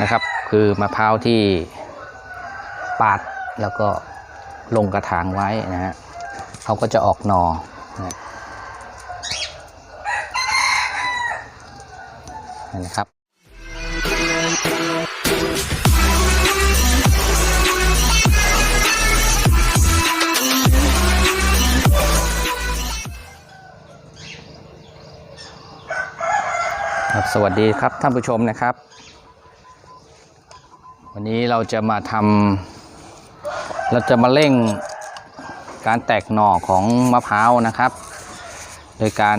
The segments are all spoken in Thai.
นะครับ คือมะพร้าวที่ปาดแล้วก็ลงกระถางไว้นะฮะเขาก็จะออกหนอนะนะครับครับสวัสดีครับท่านผู้ชมนะครับ วันนี้เราจะมาทำเราจะมาเร่งการแตกหน่อของมะพร้าวนะครับ โดยการ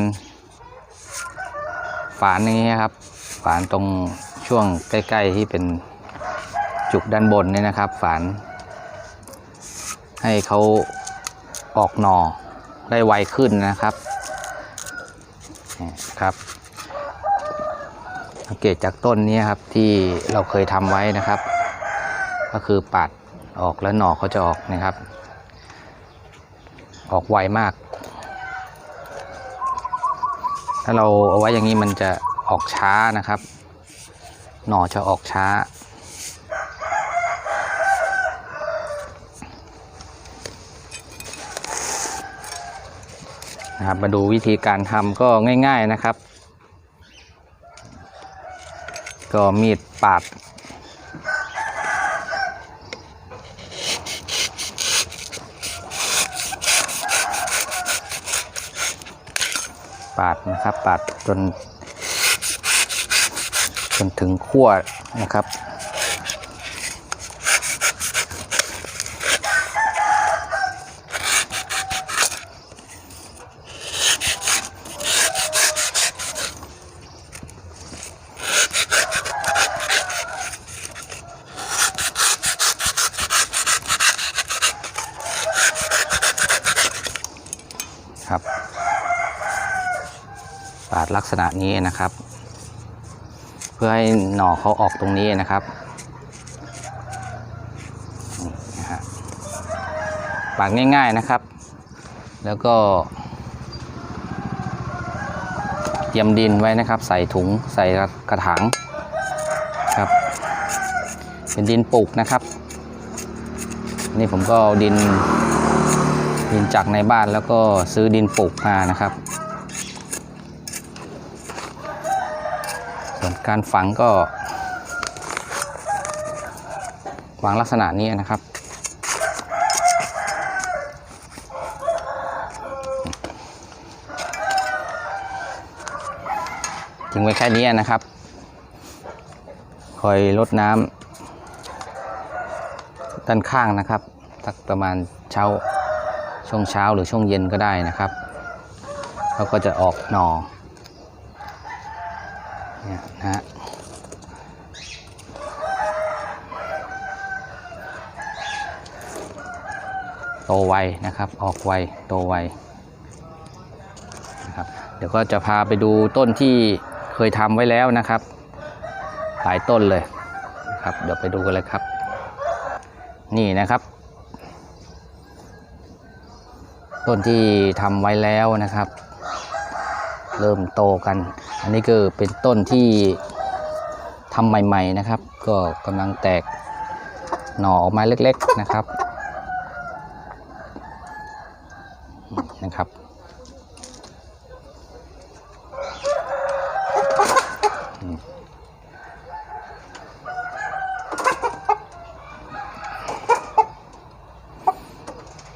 ฝานอย่างนี้ครับฝานตรงช่วงใกล้ ๆ ที่เป็นจุกด้านบนนี่นะครับ ฝานให้เขาออกหน่อได้ไวขึ้นนะครับนี่ครับสังเกตจากต้นนี้ครับที่เราเคยทำไว้นะครับ ก็คือปัดออกแล้วหน่อเขาจะออกนะครับ ออกไวมาก ถ้าเราเอาไว้อย่างนี้มันจะออกช้านะครับ หน่อจะออกช้า นะครับมาดูวิธีการทำก็ง่าย ๆนะครับ ก็มีดปาดาดนะครับ ปาดจน จนถึงขั้วนะครับครับ ลักษณะนี้นะครับ เพื่อให้หน่อเขาออกตรงนี้นะครับนะฮะปาดง่ายๆนะครับ แล้วก็ เตรียมดินไว้นะครับ ใส่ถุงใส่กระถางครับ เป็นดินปลูกนะครับ นี่ผมก็เอาดินดินจากในบ้านแล้วก็ซื้อดินปลูกมานะครับ ส่วนการฝังก็วางลักษณะนี้นะครับทิ้งไว้แค่นี้นะครับ คอยลดน้ำด้านข้างนะครับสักประมาณเช้าช่วงเช้าหรือช่วงเย็นก็ได้นะครับ เขาก็จะออกหน่อ เนี่ยนะฮะโตไวนะครับ ออกไวโตไวนะครับเดี๋ยวก็จะพาไปดูต้นที่เคยทำไว้แล้วนะครับ หลายต้นเลยนะครับเดี๋ยวไปดูกันเลยครับ นี่นะครับ ต้นที่ทำไว้แล้วนะครับ เริ่มโตกัน อันนี้ก็เป็นต้นที่ทำใหม่ๆนะครับ ก็กำลังแตกหน่อออกมาเล็กๆนะครับนะครับ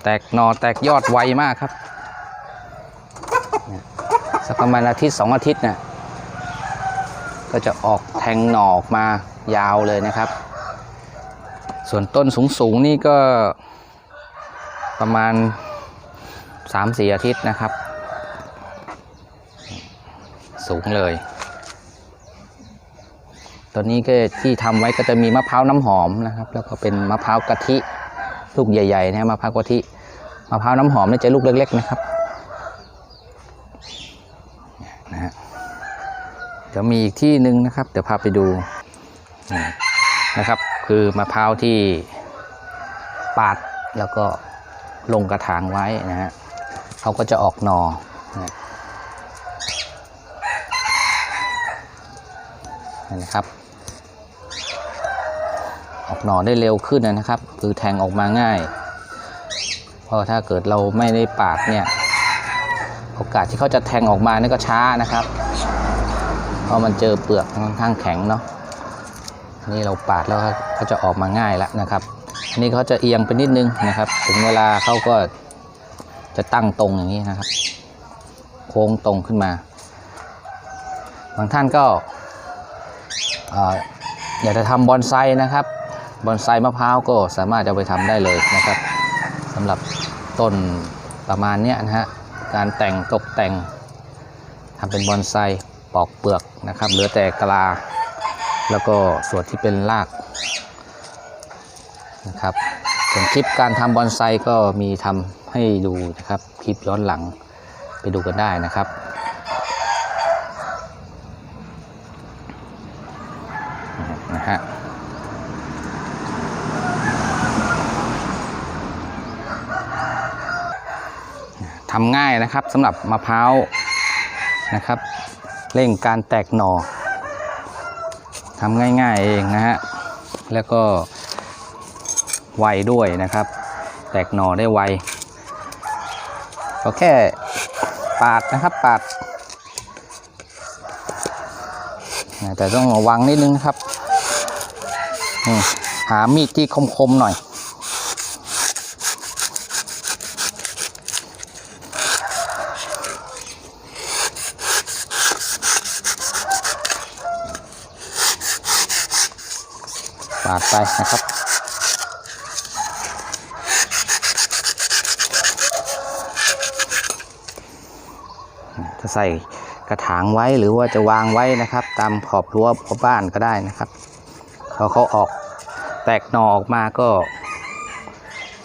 แตกหนอแตกยอดไวมากครับ สักประมาณอาทิตย์สองอาทิตย์นี่ยก็จะออกแทงหน่อออกมายาวเลยนะครับ ส่วนต้นสูงๆนี่ก็ประมาณ3ามสี่อาทิตย์นะครับ สูงเลยตัวนี้ก็ที่ทำไว้ก็จะมีมะพร้าวน้ำหอมนะครับ แล้วก็เป็นมะพร้าวกะทิลูกใหญ่ๆนะมะพร้าวกะทิมะพร้าวน้ำหอมนี่จะลูกเล็ก ๆ นะครับนะฮะเดี๋ยวมีอีกที่หนึ่งนะครับ เดี๋ยวพาไปดูนะครับ คือมะพร้าวที่ปาดแล้วก็ลงกระถางไว้นะฮะเขาก็จะออกหนอนะนั่นนะครับออกหน่อได้เร็วขึ้นนะครับ คือแทงออกมาง่าย เพราะถ้าเกิดเราไม่ได้ปาดเนี่ย โอกาสที่เขาจะแทงออกมานี่ก็ช้านะครับ เพราะมันเจอเปลือกค่อนข้างแข็งเนาะนี่เราปาดแล้วเขาจะออกมาง่ายแล้วนะครับอันนี้เขาจะเอียงไปนิดนึงนะครับ ถึงเวลาเขาก็จะตั้งตรงอย่างนี้นะครับ โค้งตรงขึ้นมา บางท่านก็เอ่ออยากจะทำบอนไซนะครับบอนไซมะพร้าวก็สามารถเอาไปทำได้เลยนะครับสำหรับต้นประมาณนี้นะฮะการแต่งตกแต่งทำเป็นบอนไซ ปอกเปลือกนะครับ เหลือแต่กลา แล้วก็ส่วนที่เป็นรากนะครับส่วนคลิปการทำบอนไซก็มีทำให้ดูนะครับคลิปย้อนหลังไปดูกันได้นะครับนะฮะทำง่ายนะครับสำหรับมะพร้าวนะครับ เร่งการแตกหน่อทำง่ายๆเองนะฮะ แล้วก็ไวด้วยนะครับ แตกหน่อได้ไว ก็แค่ปาดนะครับปาด แต่ต้องระวังนิดนึงนะครับ หามีดที่คมๆหน่อย ปาดไปนะครับ จะใส่กระถางไว้หรือว่าจะวางไว้นะครับ ตามขอบรั้วบ้านก็ได้นะครับพอเขาออกแตกหน่อออกมาก็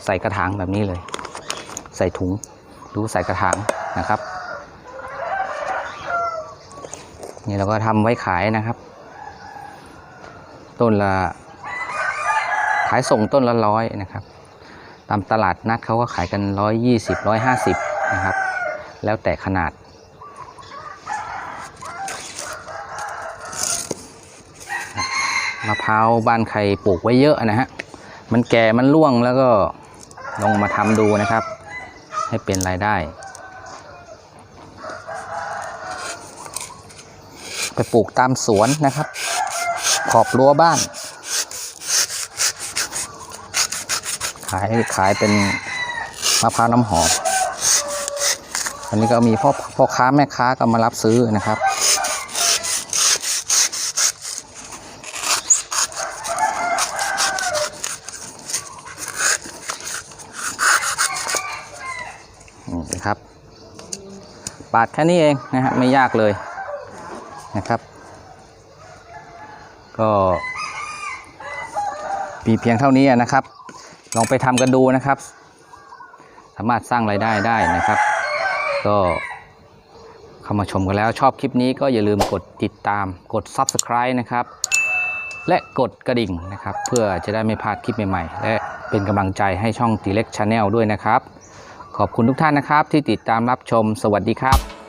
ใส่กระถางแบบนี้เลย ใส่ถุงหรือใส่กระถางนะครับ นี่เราก็ทำไว้ขายนะครับ ต้นละ ขายส่งต้นละร้อยนะครับ ตามตลาดนัดเขาก็ขายกันร้อยยี่สิบร้อยห้าสิบนะครับ แล้วแต่ขนาด มะพร้าวบ้านใครปลูกไว้เยอะนะฮะ มันแก่มันร่วงแล้วก็ลองมาทำดูนะครับ ให้เป็นรายได้ ไปปลูกตามสวนนะครับ ขอบรั้วบ้าน ขายขายเป็นมะพร้าวน้ำหอม อันนี้ก็มีพ่อพ่อค้าแม่ค้าก็มารับซื้อนะครับ นี่นะครับ ปาดแค่นี้เองนะฮะไม่ยากเลยนะครับ ก็มีเพียงเท่านี้นะครับ ลองไปทำกันดูนะครับ สามารถสร้างรายได้ได้นะครับ ก็เข้ามาชมกันแล้วชอบคลิปนี้ก็อย่าลืมกดติดตามกด Subscribe นะครับ และกดกระดิ่งนะครับ เพื่อจะได้ไม่พลาดคลิปใหม่ๆ และเป็นกำลังใจให้ช่อง t ีเล็กชาแนลด้วยนะครับ ขอบคุณทุกท่านนะครับที่ติดตามรับชมสวัสดีครับ